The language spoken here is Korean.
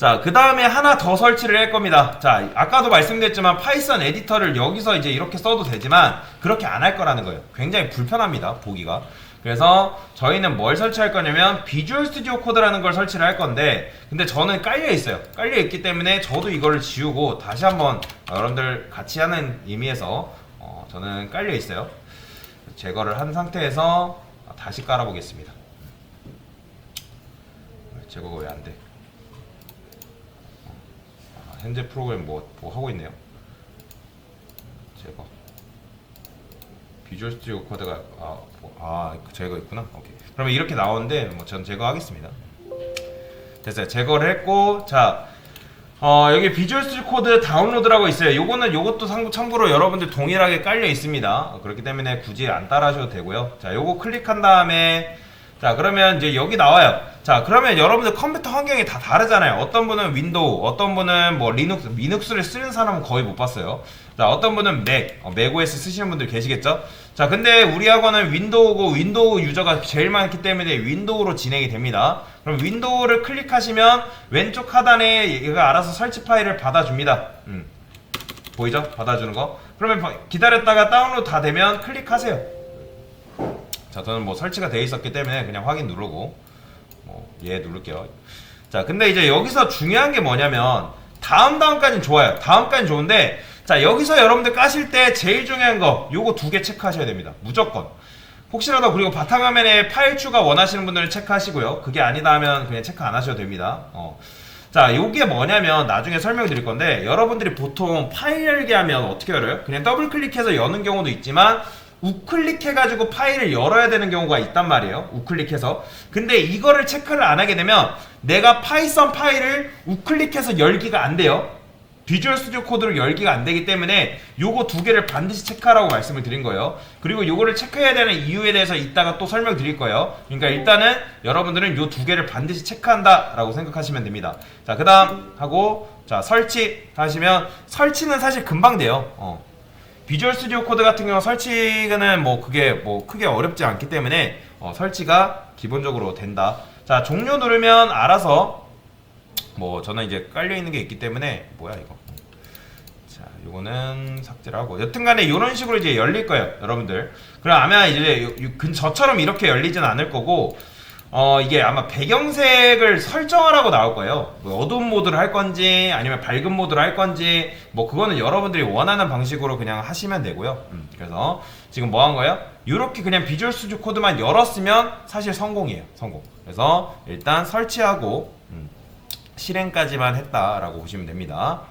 자, 그 다음에 하나 더 설치를 할 겁니다. 자, 아까도 말씀드렸지만 파이썬 에디터를 여기서 이제 이렇게 써도 되지만 그렇게 안 할 거라는 거예요. 굉장히 불편합니다. 보기가. 그래서 저희는 뭘 설치할 거냐면 비주얼 스튜디오 코드라는 걸 설치를 할 건데 근데 저는 깔려 있어요. 깔려 있기 때문에 저도 이거를 지우고 다시 한번 여러분들 같이 하는 의미에서 어, 저는 깔려 있어요. 제거를 한 상태에서 다시 깔아보겠습니다. 제거가 왜 안 돼? 아, 현재 프로그램 뭐, 뭐 하고 있네요. 제거. 비주얼 스튜디오 코드가 아, 뭐, 아 제거 있구나. 오케이. 그러면 이렇게 나오는데 뭐 전 제거하겠습니다. 됐어요. 제거를 했고 자. 어, 여기 비주얼 스튜디오 코드 다운로드라고 있어요. 요거는 요것도 상- 참고로 여러분들 동일하게 깔려 있습니다. 어, 그렇기 때문에 굳이 안 따라하셔도 되고요. 자, 요거 클릭한 다음에 자, 그러면 이제 여기 나와요. 자, 그러면 여러분들 컴퓨터 환경이 다 다르잖아요. 어떤 분은 윈도우, 어떤 분은 뭐 리눅스, 리눅스를 쓰는 사람은 거의 못 봤어요. 자, 어떤 분은 맥, 어, 맥 OS 쓰시는 분들 계시겠죠? 자, 근데 우리 학원은 윈도우고 윈도우 유저가 제일 많기 때문에 윈도우로 진행이 됩니다. 그럼 윈도우를 클릭하시면 왼쪽 하단에 얘가 알아서 설치 파일을 받아줍니다. 음. 보이죠? 받아주는 거. 그러면 바- 기다렸다가 다운로드 다 되면 클릭하세요. 자, 저는 뭐 설치가 돼 있었기 때문에 그냥 확인 누르고 뭐예 누를게요. 자, 근데 이제 여기서 중요한 게 뭐냐면 다음 다음까지는 좋아요. 다음까지는 좋은데 자, 여기서 여러분들 까실 때 제일 중요한 거 요거 두 개 체크하셔야 됩니다. 무조건. 혹시라도 그리고 바탕화면에 파일 추가 원하시는 분들은 체크하시고요. 그게 아니다 하면 그냥 체크 안 하셔도 됩니다. 어. 자, 요게 뭐냐면 나중에 설명 드릴 건데 여러분들이 보통 파일 열기 하면 어떻게 열어요? 그냥 더블 클릭해서 여는 경우도 있지만 우클릭해가지고 파일을 열어야 되는 경우가 있단 말이에요. 우클릭해서. 근데 이거를 체크를 안 하게 되면 내가 파이썬 파일을 우클릭해서 열기가 안 돼요. 비주얼 스튜디오 코드를 열기가 안 되기 때문에 요거 두 개를 반드시 체크하라고 말씀을 드린 거예요. 그리고 요거를 체크해야 되는 이유에 대해서 이따가 또 설명 드릴 거예요. 그러니까 일단은 여러분들은 요 두 개를 반드시 체크한다라고 생각하시면 됩니다. 자, 그 다음 하고 자, 설치 하시면 설치는 사실 금방 돼요. 어. 비주얼 스튜디오 코드 같은 경우 설치는 뭐 그게 뭐 크게 어렵지 않기 때문에 어, 설치가 기본적으로 된다. 자, 종료 누르면 알아서 뭐 저는 이제 깔려 있는 게 있기 때문에 뭐야 이거. 자, 요거는 삭제를 하고 여튼간에 이런 식으로 이제 열릴 거예요, 여러분들. 그럼 아마 이제 근- 저처럼 이렇게 열리진 않을 거고 어 이게 아마 배경색을 설정하라고 나올 거예요. 뭐 어두운 모드를 할 건지 아니면 밝은 모드를 할 건지 뭐 그거는 여러분들이 원하는 방식으로 그냥 하시면 되고요. 음, 그래서 지금 뭐 한 거예요? 이렇게 그냥 비주얼 스튜디오 코드만 열었으면 사실 성공이에요. 성공. 그래서 일단 설치하고 음, 실행까지만 했다라고 보시면 됩니다.